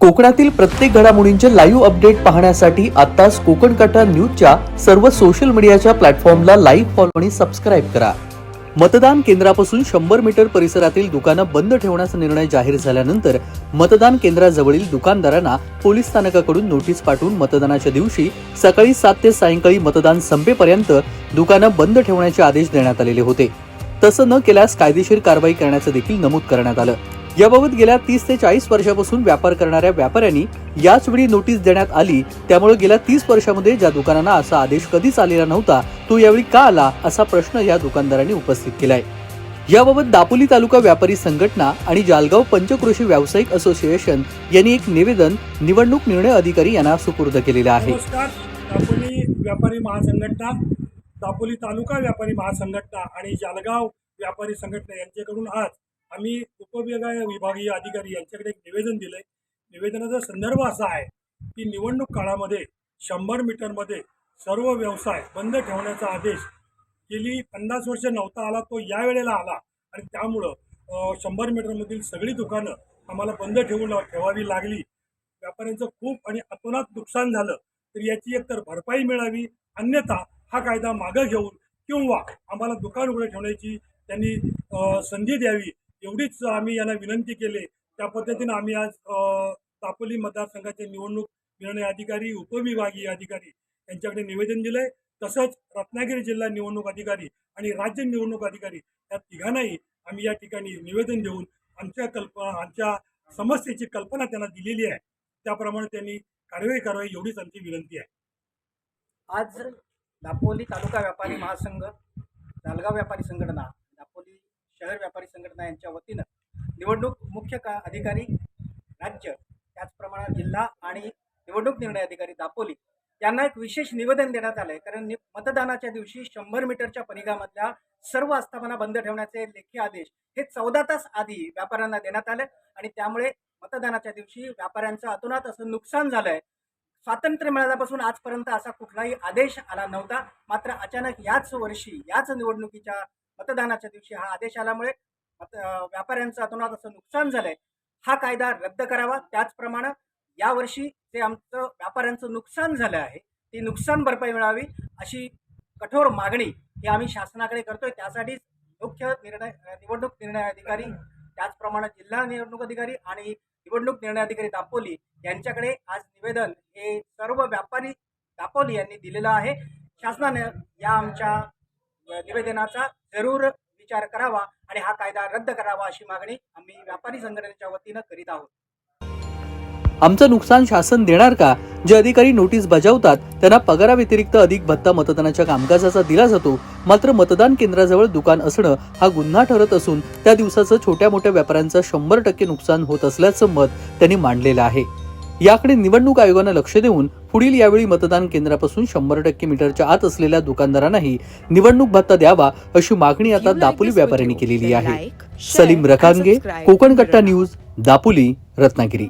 कोकणातील प्रत्येक घडामोडींचे लाईव्ह अपडेट पाहण्यासाठी आताच कोकण कटा न्यूजच्या सर्व सोशल मीडियाच्या प्लॅटफॉर्मला लाईव्ह फॉलो आणि सबस्क्राईब करा. मतदान केंद्रापासून शंभर मीटर परिसरातील दुकानं बंद ठेवण्याचा निर्णय जाहीर झाल्यानंतर मतदान केंद्राजवळील दुकानदारांना पोलीस स्थानकाकडून नोटीस पाठवून मतदानाच्या दिवशी सकाळी सात ते सायंकाळी मतदान संपेपर्यंत दुकानं बंद ठेवण्याचे आदेश देण्यात आलेले होते. तसं न केल्यास कायदेशीर कारवाई करण्याचं देखील नमूद करण्यात आलं. याबाबत गेल्या तीस ते चाळीस वर्षापासून व्यापार करणाऱ्या व्यापाऱ्यांनी याच वेळी नोटीस देण्यात आली. त्यामुळे गेल्या तीस वर्षामध्ये ज्या दुकानांना असा आदेश कधीच आलेला नव्हता तो यावेळी का आला असा प्रश्न या दुकानदारांनी उपस्थित केलाय. याबाबत दापोली तालुका व्यापारी संघटना आणि जालगाव पंचकृषी व्यावसायिक असोसिएशन यांनी एक निवेदन निवडणूक निर्णय अधिकारी यांना सुपूर्द केलेलं आहे. दापोली व्यापारी महासंघटना दापोली तालुका व्यापारी महासंघटना आणि जालगाव व्यापारी संघटना यांच्याकडून आज आम्ही उपविभागीय विभागीय अधिकारी यांच्याकडे एक निवेदन दिलंय. निवेदनाचा संदर्भ असा आहे की निवडणूक काळामध्ये शंभर मीटरमध्ये सर्व व्यवसाय बंद ठेवण्याचा आदेश गेली पन्नास वर्ष नव्हता आला तो या वेळेला आला. आणि त्यामुळं शंभर मीटरमधील सगळी दुकानं आम्हाला बंद ठेवून ठेवावी लागली. व्यापाऱ्यांचं खूप आणि अतोनात नुकसान झालं. तर याची एकतर भरपाई मिळावी अन्यथा हा कायदा मागं घेऊन किंवा आम्हाला दुकान उघडं ठेवण्याची त्यांनी संधी द्यावी. एवढीच आम्ही यांना विनंती केली. त्या पद्धतीनं आम्ही आज दापोली मतदारसंघाचे निवडणूक निर्णय अधिकारी उपविभागीय अधिकारी यांच्याकडे निवेदन दिलंय. तसंच रत्नागिरी जिल्हा निवडणूक अधिकारी आणि राज्य निवडणूक अधिकारी या तिघांनाही आम्ही या ठिकाणी निवेदन देऊन आमच्या कल्पना आमच्या समस्येची कल्पना त्यांना दिलेली आहे. त्याप्रमाणे त्यांनी कारवाई करावी एवढीच आमची विनंती आहे. आज दापोली तालुका व्यापारी महासंघ दालगाव व्यापारी संघटना शहर व्यापारी संघटना यांच्या वतीनं निवडणूक मुख्य का अधिकारी राज्य त्याचप्रमाणे जिल्हा आणि निवडणूक निर्णय अधिकारी दापोली यांना एक विशेष निवेदन देण्यात आलं आहे कारण नि मतदानाच्या दिवशी शंभर मीटरच्या परिघामधल्या सर्व आस्थापना बंद ठेवण्याचे लेखी आदेश हे चौदा तास आधी व्यापाऱ्यांना देण्यात आले आणि त्यामुळे मतदानाच्या दिवशी व्यापाऱ्यांचं अतोनात असं नुकसान झालं आहे स्वातंत्र्य मिळाल्यापासून आजपर्यंत असा कुठलाही आदेश आला नव्हता. मात्र अचानक याच वर्षी याच निवडणुकीच्या मतदानाच्या दिवशी हा आदेश आल्यामुळे व्यापाऱ्यांचं अतोनात असं नुकसान झालंय. हा कायदा रद्द करावा. त्याचप्रमाणे यावर्षी जे आमचं व्यापाऱ्यांचं नुकसान झालं आहे ती नुकसान भरपाई मिळावी अशी कठोर मागणी ही आम्ही शासनाकडे करतोय. त्यासाठी मुख्य निर्णय निवडणूक निर्णय अधिकारी त्याचप्रमाणे जिल्हा निवडणूक अधिकारी आणि निवडणूक निर्णय अधिकारी दापोली यांच्याकडे आज निवेदन हे सर्व व्यापारी दापोली यांनी दिलेलं आहे. शासनाने या आमच्या निवेदनाचा जरूर विचार करावा आणि हा कायदा रद्द करावा अशी मागणी आम्ही व्यापारी संघटनेच्या वतीनं करीत आहोत. आमचं नुकसान शासन देणार का? जे अधिकारी नोटीस बजावतात त्यांना पगाराव्यतिरिक्त अधिक भत्ता मतदानाच्या कामकाजाचा दिला जातो. मात्र मतदान केंद्राजवळ दुकान असणं हा गुन्हा ठरत असून त्या दिवसाचं छोट्या मोठ्या व्यापाऱ्यांचं शंभर टक्के नुकसान होत असल्याचं मत त्यांनी मांडलेलं आहे. याकडे निवडणूक आयोगानं लक्ष देऊन पुढील यावेळी मतदान केंद्रापासून शंभर टक्के मीटरच्या आत असलेल्या दुकानदारांनाही निवडणूक भत्ता द्यावा अशी मागणी आता दापोली व्यापाऱ्यांनी केलेली आहे. सलीम रखांगे कोकण कट्टा न्यूज दापोली रत्नागिरी.